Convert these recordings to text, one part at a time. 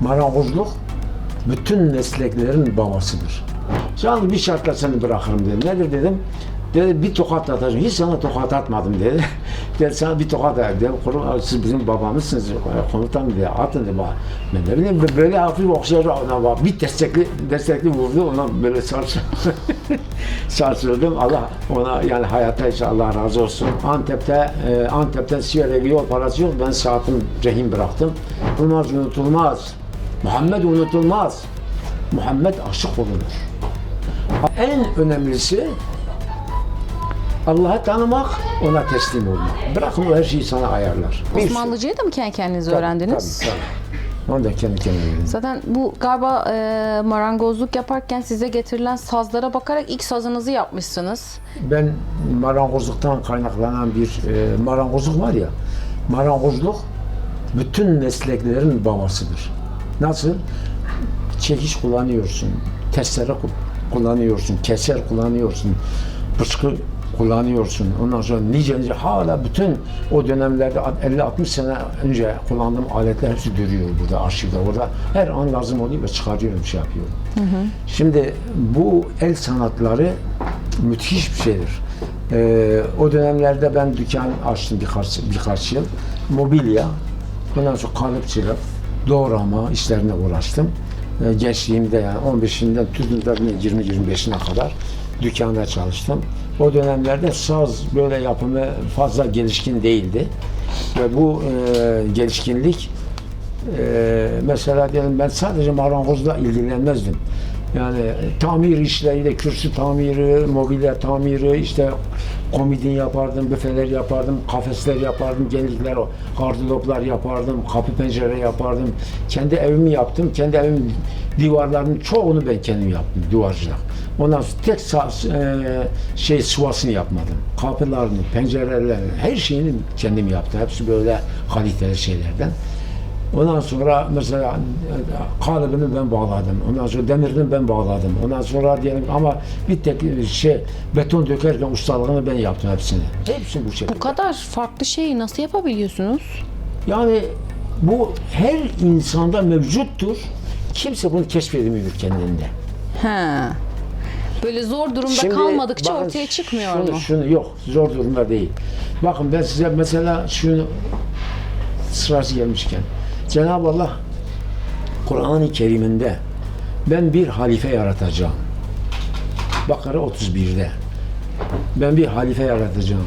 Marangozluk bütün mesleklerin babasıdır. Yalnız bir şartla seni bırakırım dedi. Nedir dedim. Dedi bir tokat atacağım. Hiç sana tokat atmadım dedi. dedi sana bir tokat atacağım. "Kurum, siz bizim babamızsınız. Komutan dedi. Atın dedi. Ben ne bileyim böyle hafif okşayarak ona bak. Bir destekli, destekli vurdu. Ona böyle sarsıldım. Allah ona yani hayatta inşallah Allah razı olsun. Antep'te e, Antep'ten Siyer'e yol parası yok. Ben saatim rehin bıraktım. Bunlar unutulmaz. Muhammed unutulmaz. Muhammed aşık olunur. En önemlisi Allah'ı tanımak, ona teslim olmak. Bırakın o her şeyi sana ayarlar. Bir Osmanlıcayı da mı kendi kendinize Tabii, öğrendiniz? Tabii, tabii. Onu da kendi kendime. Zaten bu galiba e, marangozluk yaparken size getirilen sazlara bakarak ilk sazınızı yapmışsınız. Ben marangozluktan kaynaklanan bir e, marangozluk var ya, marangozluk bütün mesleklerin babasıdır. Nasıl? Çekiç kullanıyorsun, testere ku- kullanıyorsun, keser kullanıyorsun, bıçkı kullanıyorsun. Ondan sonra nice nice hala bütün o dönemlerde 50-60 sene önce kullandığım aletler hepsi duruyor burada arşivde. Orada her an lazım oluyor ve çıkarıyorum, şey yapıyorum. Şimdi bu el sanatları müthiş bir şeydir. Ee, o dönemlerde ben dükkan açtım birkaç, birkaç yıl. Mobilya, ondan sonra kalıpçılık, doğrama işlerine uğraştım. Ee, gençliğimde yani 15'inden tutun da 20-25'ine kadar dükkanda çalıştım. O dönemlerde saz böyle yapımı fazla gelişkin değildi. Ve bu e, gelişkinlik ee, mesela diyelim ben sadece marangozla ilgilenmezdim. Yani tamir işleriyle, kürsü tamiri, mobilya tamiri, işte komodin yapardım, büfeler yapardım, kafesler yapardım, gelinlikler, gardıroplar yapardım, kapı pencere yapardım. Kendi evimi yaptım. Kendi evimin divarlarının çoğunu ben kendim yaptım, duvarcılık. Ondan sonra tek e, şey sıvasını yapmadım. Kapılarını, pencerelerini, her şeyini kendim yaptım. Hepsi böyle kaliteli şeylerden. Ondan sonra mesela e, kalıbını ben bağladım. Ondan sonra demirini ben bağladım. Ondan sonra diyelim ama bir tek şey beton dökerken ustalığını ben yaptım hepsini. Hepsi bu şekilde. Bu kadar farklı şeyi nasıl yapabiliyorsunuz? Yani bu her insanda mevcuttur. Kimse bunu keşfedemiyor kendinde. He. Böyle zor durumda Şimdi kalmadıkça bakın ortaya çıkmıyor şunu, mu? Şunu yok, zor durumda değil. Bakın ben size mesela şunu sırası gelmişken Cenab-ı Allah Kur'an-ı Kerim'inde ben bir halife yaratacağım. Bakara 31'de. Ben bir halife yaratacağım.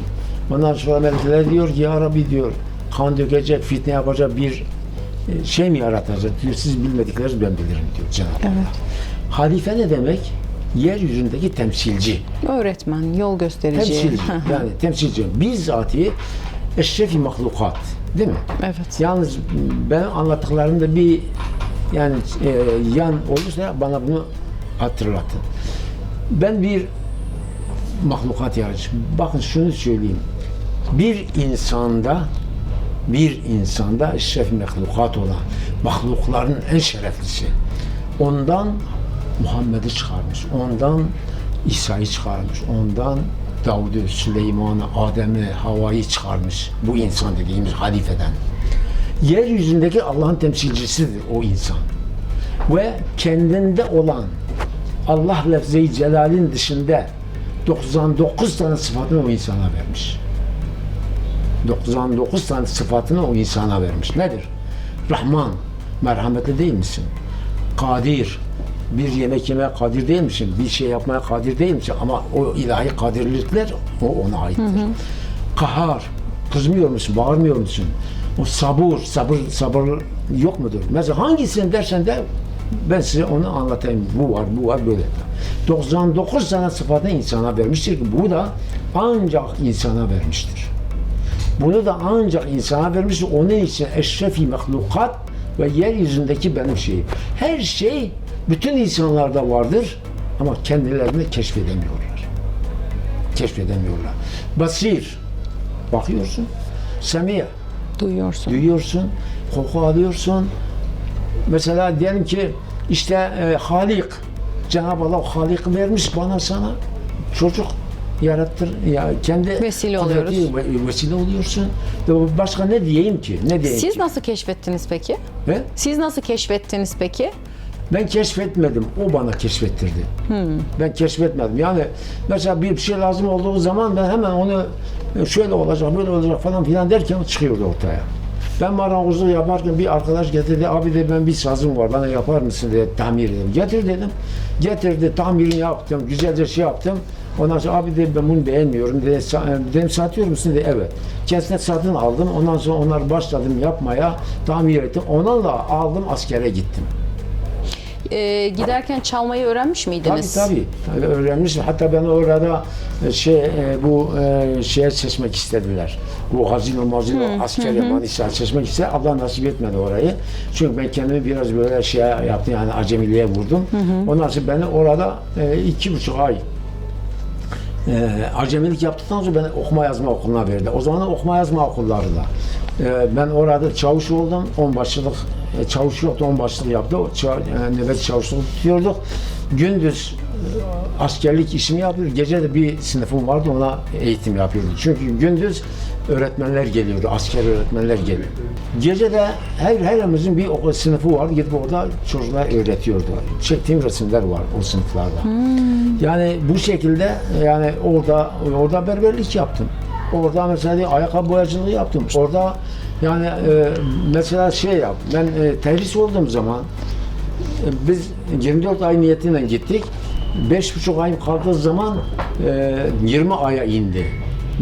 Ondan sonra melekler diyor ki ya Rabbi diyor kan dökecek, fitne yapacak bir e, şey mi yaratacak diyor. Siz bilmediklerinizi ben bilirim diyor Cenab-ı Allah. Evet. Halife ne demek? Yeryüzündeki temsilci. Öğretmen, yol gösterici. Temsilci. yani temsilci. Bizzati eşrefi mahlukat. Değil mi? evet. Yalnız ben anlattıklarımda bir yani e, yan olursa bana bunu hatırlatın. Ben bir mahlukat yaratacağım. Bakın şunu söyleyeyim. Bir insanda bir insanda eşref mahlukat olan mahlukların en şereflisi. Ondan Muhammed'i çıkarmış. Ondan İsa'yı çıkarmış. Ondan Davud'u, Süleyman'ı, Adem'i, Havva'yı çıkarmış. Bu insan dediğimiz halifeden. Yeryüzündeki Allah'ın temsilcisidir o insan. Ve kendinde olan Allah lefze-i celalin dışında 99 tane sıfatını o insana vermiş. 99 tane sıfatını o insana vermiş. Nedir? Rahman, merhametli değil misin? Kadir, bir yemek yemeye kadir değil misin? Bir şey yapmaya kadir değil misin? Ama o ilahi kadirlikler o ona aittir. Kahar, kızmıyor musun, bağırmıyor musun? O sabır, sabır, sabır yok mudur? Mesela hangisini dersen de ben size onu anlatayım. Bu var, bu var, böyle. 99 tane sıfatı insana vermiştir ki bu da ancak insana vermiştir. Bunu da ancak insana vermiştir. Onun için eşrefi mahlukat ve yeryüzündeki benim şeyim. Her şey bütün insanlarda vardır ama kendilerini keşfedemiyorlar. Keşfedemiyorlar. Basir, bakıyorsun. Semiye, Duyuyorsun. duyuyorsun, koku alıyorsun. Mesela diyelim ki işte e, Halik, Cenab-ı Allah Halik vermiş bana sana çocuk. yarattır. Ya kendi Vesile oluyoruz. ve- vesile oluyorsun. Başka ne diyeyim ki? Ne diyeyim Siz ki? nasıl keşfettiniz peki? He? Siz nasıl keşfettiniz peki? Ben keşfetmedim. O bana keşfettirdi. Ben keşfetmedim. Yani mesela bir şey lazım olduğu zaman ben hemen onu e, şöyle olacak, böyle olacak falan filan derken çıkıyordu ortaya. Ben marangozluk yaparken bir arkadaş getirdi. Abi de ben bir sazım var bana yapar mısın dedi. Tamir dedim. Getir dedim. Getirdi. Tamirini yaptım. Güzelce şey yaptım. Ondan sonra abi dedi ben bunu beğenmiyorum dedi. E, Dedim satıyor musun dedi. Evet. Kendisine satın aldım. Ondan sonra onlar başladım yapmaya. Tamir ettim. Onlarla aldım askere gittim. Ee, giderken çalmayı öğrenmiş Tabii miydiniz? tabii. Tabii öğrenmiştim. Hatta ben orada e, şey e, bu e, şeye seçmek istediler. Bu hazino mazino askeri Manisa seçmek istedi. Allah nasip etmedi orayı. Çünkü ben kendimi biraz böyle şey yaptım yani acemiliğe vurdum. Ondan sonra beni orada e, iki buçuk ay e, acemilik yaptıktan sonra beni okuma yazma okuluna verdi. O zaman okuma yazma okulları da. E, ben orada çavuş oldum. Onbaşılık e, çavuş yoktu. Onbaşılık yaptı. O ça- e, nöbet çavuşluk tutuyorduk. Gündüz e, askerlik işimi yapıyorduk. Gece de bir sınıfım vardı. Ona eğitim yapıyorduk. Çünkü gündüz öğretmenler geliyordu. Asker öğretmenler geliyordu. Gece de her herimizin bir okul sınıfı vardı. Gidip orada çocuklara öğretiyordu. Çektiğim resimler var o sınıflarda. Yani bu şekilde yani orada orada berberlik yaptım. Orada mesela ayakkabı boyacılığı yaptım. Orada yani e, mesela şey yap. Ben e, terhis olduğum zaman biz 24 ay niyetiyle gittik. 5,5 ay kaldığı zaman e, 20 aya indi.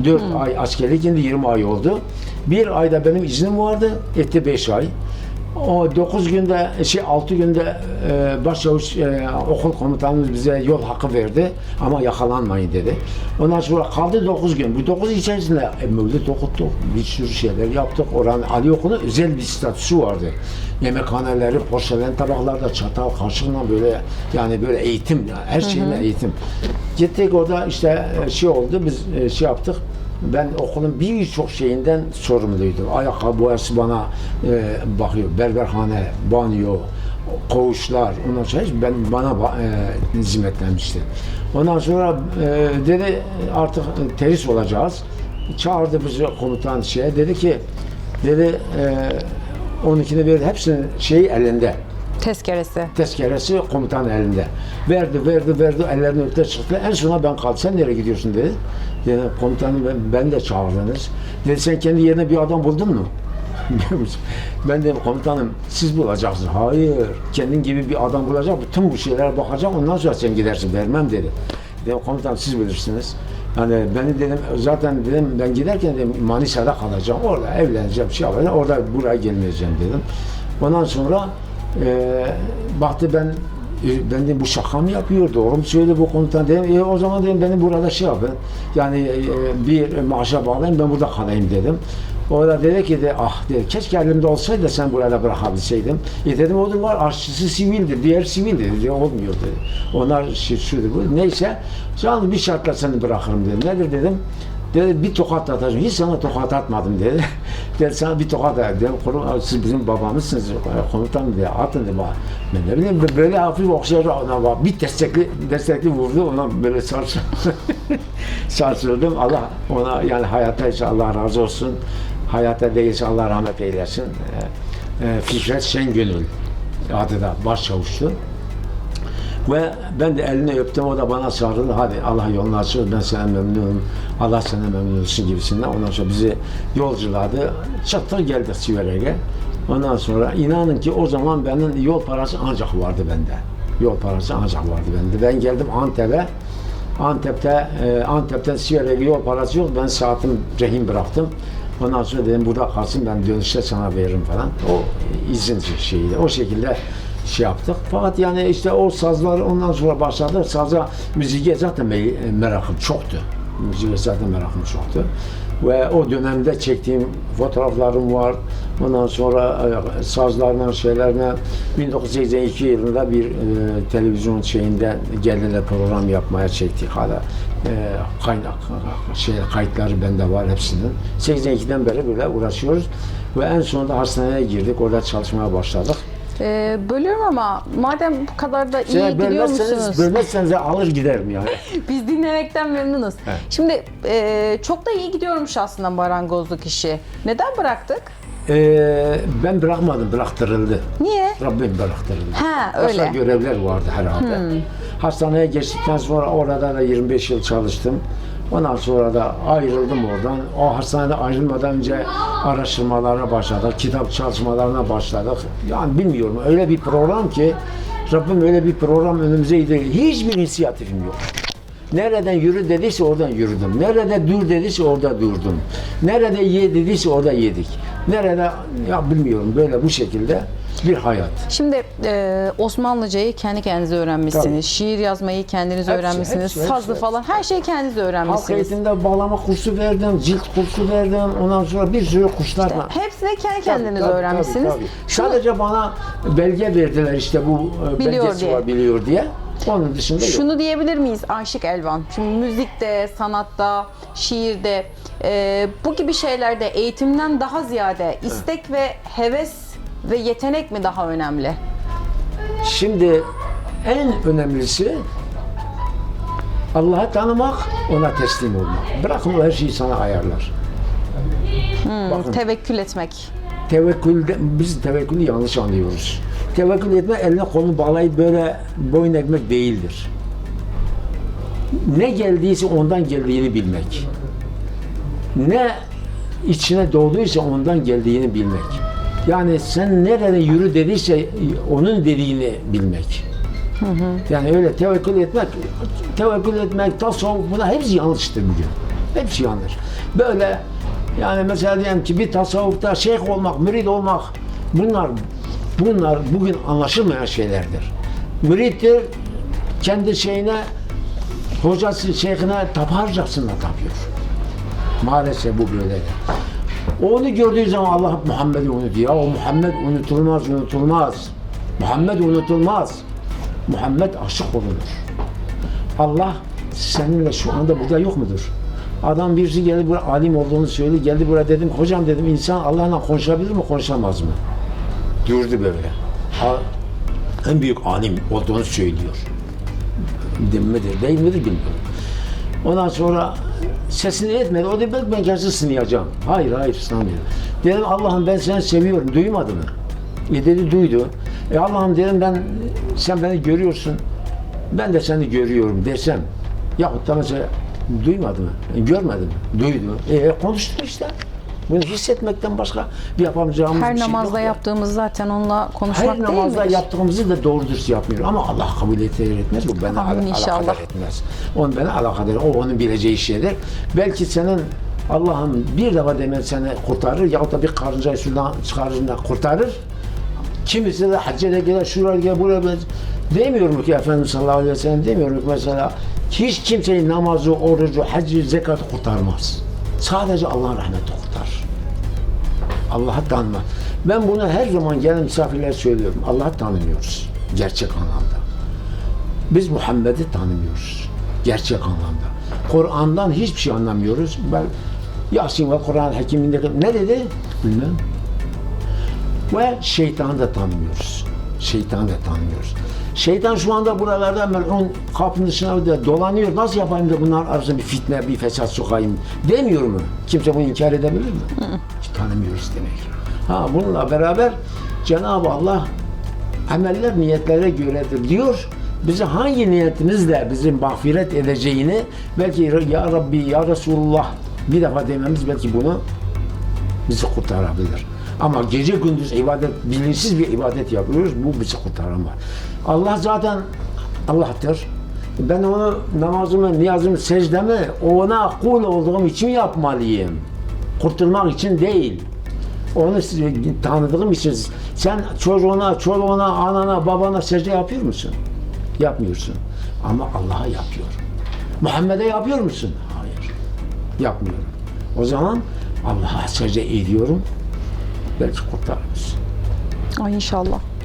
4 ay askerlik indi 20 ay oldu. Bir ayda benim iznim vardı. Etti 5 ay. O 9 günde şey 6 günde e, başçavuş e, okul komutanımız bize yol hakkı verdi ama yakalanmayın dedi. Ondan sonra kaldı 9 gün. Bu 9 içerisinde e, mevlüt okuttuk. Bir sürü şeyler yaptık. Oranın Ali Okulu özel bir statüsü vardı. Yemekhaneleri, porselen tabaklarda çatal, kaşıkla böyle yani böyle eğitim yani her şeyle eğitim. Gittik orada işte e, şey oldu biz e, şey yaptık. Ben okulun birçok şeyinden sorumluydum. Ayakkabı boyası bana e, bakıyor. Berberhane, banyo, koğuşlar. Ondan sonra hiç ben bana ba- e, hizmetlenmişti. Ondan sonra e, dedi artık teris olacağız. Çağırdı bizi komutan şeye. Dedi ki dedi e, 12'de verdi. Hepsinin şeyi elinde Tezkeresi. tezkeresi komutan elinde. Verdi, verdi, verdi, ellerini öpte çıktı. En sona ben kaldım. Sen nereye gidiyorsun dedi. Dedi, komutanım ben, ben de çağırdınız. Dedi sen kendi yerine bir adam buldun mu? Ben dedim komutanım siz bulacaksınız. Hayır. Kendin gibi bir adam bulacak. Bütün bu şeylere bakacak. Ondan sonra sen gidersin. Vermem dedi. Dedim komutanım siz bilirsiniz. Yani beni dedim zaten dedim ben giderken dedim Manisa'da kalacağım. Orada evleneceğim, şey yapacağım. Orada buraya gelmeyeceğim dedim. Ondan sonra e, baktı ben e, ben de bu şaka mı yapıyor, doğru mu söylüyor bu komutan dedim. E, o zaman dedim beni burada şey yapın. Yani e, bir maaşa bağlayın ben burada kalayım dedim. O da dedi ki de ah dedi keşke elimde olsaydı sen burada bırakabilseydim. E dedim o da var aşçısı sivildir, diğer sivil dedi. dedi. Olmuyor dedi. Onlar şey, şudur bu. Neyse yalnız bir şartla seni bırakırım dedim. Nedir dedim. Dedi bir tokat atacağım. Hiç sana tokat atmadım dedi. dedi sana bir tokat at. Dedim "Koru- siz bizim babamızsınız. Komutan dedi atın dedi. bana. Ben ne bileyim böyle hafif okşayacak ona bak. Bir destekli destekli vurdu ona böyle sarsıldım. Allah ona yani hayatta ise Allah razı olsun. Hayatta değilse Allah rahmet eylesin. Ee, e, Fikret Şengönül adı da başçavuştu. Ve ben de elini öptüm, o da bana sarıldı. Hadi Allah yolunu açıyor, ben sana memnunum. Allah sana memnun olsun gibisinden. Ondan sonra bizi yolculadı. Çıktık geldik Siverek'e. Ondan sonra inanın ki o zaman benim yol parası ancak vardı bende. Yol parası ancak vardı bende. Ben geldim Antep'e. Antep'te, e, Antep'ten Siverek'e yol parası yok. Ben saatim rehin bıraktım. Ondan sonra dedim burada kalsın ben dönüşte sana veririm falan. O izin şeyiydi. O şekilde şey yaptık. Fakat yani işte o sazlar ondan sonra başladı. Saza müziğe zaten me- merakım çoktu. Müziğe zaten merakım çoktu. Ve o dönemde çektiğim fotoğraflarım var. Ondan sonra e, sazlarla şeylerle 1982 yılında bir e, televizyon şeyinde geldiler program yapmaya çektik hala. E, kaynak şey kayıtları bende var hepsinin. 82'den beri böyle uğraşıyoruz ve en sonunda hastaneye girdik. Orada çalışmaya başladık. Ee, bölüyorum ama madem bu kadar da iyi Şey, gidiyor bölmezseniz, musunuz? bölmezseniz de alır giderim yani. Biz dinlemekten memnunuz. Evet. Şimdi e, çok da iyi gidiyormuş aslında marangozluk işi. Neden bıraktık? Ee, ben bırakmadım, bıraktırıldı. Niye? Rabbim bıraktırıldı. Ha Başka öyle. Hmm. görevler vardı herhalde. Hastaneye geçtikten sonra orada da 25 yıl çalıştım. Ondan sonra da ayrıldım oradan. O hastanede ayrılmadan önce araştırmalara başladık, kitap çalışmalarına başladık. Yani bilmiyorum öyle bir program ki Rabbim öyle bir program önümüze indirdi. Hiçbir inisiyatifim yok. Nereden yürü dediyse oradan yürüdüm. Nerede dur dediyse orada durdum. Nerede ye dediyse orada yedik. Nerede ya bilmiyorum böyle bu şekilde bir hayat. Şimdi e, Osmanlıcayı kendi kendinize öğrenmişsiniz. Tabii. Şiir yazmayı kendiniz Hepsi, öğrenmişsiniz. hepsi, hepsi, hepsi. falan her şeyi kendiniz Halk öğrenmişsiniz. eğitimde bağlama kursu verdim, cilt kursu verdim. Ondan sonra bir sürü kurslarla. Hepsini kendi kendiniz tabii, öğrenmişsiniz. tabii, tabii. Şunu- Sadece bana belge verdiler işte bu e, Biliyor belgesi diye. var biliyor diye. Onun dışında yok. Şunu diyebilir miyiz Aşık Elvan? Şimdi müzikte, sanatta, şiirde e, bu gibi şeylerde eğitimden daha ziyade istek ve heves ve yetenek mi daha önemli? Şimdi en önemlisi Allah'ı tanımak, ona teslim olmak. Bırakın o her şeyi sana ayarlar. Bakın Tevekkül etmek. tevekkülde, biz tevekkülü yanlış anlıyoruz. Tevekkül etmek eline kolunu bağlayıp böyle boyun ekmek değildir. Ne geldiyse ondan geldiğini bilmek. Ne içine doğduysa ondan geldiğini bilmek. Yani sen nerede yürü dediyse onun dediğini bilmek. Yani öyle tevekkül etmek, tevekkül etmek, tasavvuf buna hepsi yanlıştır bugün. Hepsi yanlış. Böyle yani mesela diyelim ki bir tasavvufta şeyh olmak, mürid olmak bunlar bunlar bugün anlaşılmayan şeylerdir. Mürittir kendi şeyine hocası şeyhine taparcasına tapıyor. Maalesef bu böyle. Onu gördüğü zaman Allah Muhammed'i unutuyor. Ya o Muhammed unutulmaz, unutulmaz. Muhammed unutulmaz. Muhammed aşık olunur. Allah seninle şu anda burada yok mudur? Adam birisi geldi buraya alim olduğunu söyledi. Geldi buraya dedim hocam dedim insan Allah'la konuşabilir mi konuşamaz mı? Durdu böyle. Ha, en büyük alim olduğunu söylüyor. Değil midir, değil midir bilmiyorum. Ondan sonra sesini etmedi. O dedi ben, ben kendisi sınayacağım. Hayır hayır sınamıyorum. Dedim Allah'ım ben seni seviyorum. Duymadı mı? E dedi duydu. E Allah'ım dedim ben sen beni görüyorsun. Ben de seni görüyorum desem. Yahut da mesela duymadı mı? E, görmedi mi? Duydu. E konuştu işte. Bunu hissetmekten başka bir yapamayacağımız Her bir şey namazda yok ya. yaptığımız zaten onunla konuşmak Her değil namazda midir? yaptığımızı da doğru dürüst yapmıyor. Ama Allah kabul eder etmez. Bu beni Amin al- alakadar etmez. Onu beni alakadar O onun bileceği şeydir. Belki senin Allah'ım bir defa demen seni kurtarır. Yahut da bir karıncayı sudan çıkarırında kurtarır. Kimisi de hacca da gider, şuraya gider, buraya gider. Demiyorum ki Efendimiz sallallahu aleyhi ve sellem demiyorum ki mesela hiç kimseyi namazı, orucu, haccı, zekatı kurtarmaz. Sadece Allah'ın rahmeti kurtarır. Allah'ı tanıma. Ben bunu her zaman gelen misafirlere söylüyorum. Allah'ı tanımıyoruz. Gerçek anlamda. Biz Muhammed'i tanımıyoruz. Gerçek anlamda. Kur'an'dan hiçbir şey anlamıyoruz. Ben Yasin ve Kur'an Hakiminde ne dedi? Bilmem. Ve şeytanı da tanımıyoruz. Şeytanı da tanımıyoruz. Şeytan şu anda buralarda melun kapının dışına da dolanıyor. Nasıl yapayım da bunlar arasında bir fitne, bir fesat sokayım demiyor mu? Kimse bunu inkar edebilir mi? Hiç tanımıyoruz demek. Ha bununla beraber Cenab-ı Allah ameller niyetlere göredir diyor. Bizi hangi niyetimizle bizi mağfiret edeceğini belki ya Rabbi ya Resulullah bir defa dememiz belki bunu bizi kurtarabilir. Ama gece gündüz ibadet, bilinçsiz bir ibadet yapıyoruz. Bu bizi kurtaramaz. Allah zaten Allah'tır. Ben onu namazımı, niyazımı, secdemi ona kul olduğum için yapmalıyım. Kurtulmak için değil. Onu tanıdığım için sen çocuğuna, çoluğuna, anana, babana secde yapıyor musun? Yapmıyorsun. Ama Allah'a yapıyor. Muhammed'e yapıyor musun? Hayır. Yapmıyorum. O zaman Allah'a secde ediyorum. Belki kurtarırız. Ay inşallah.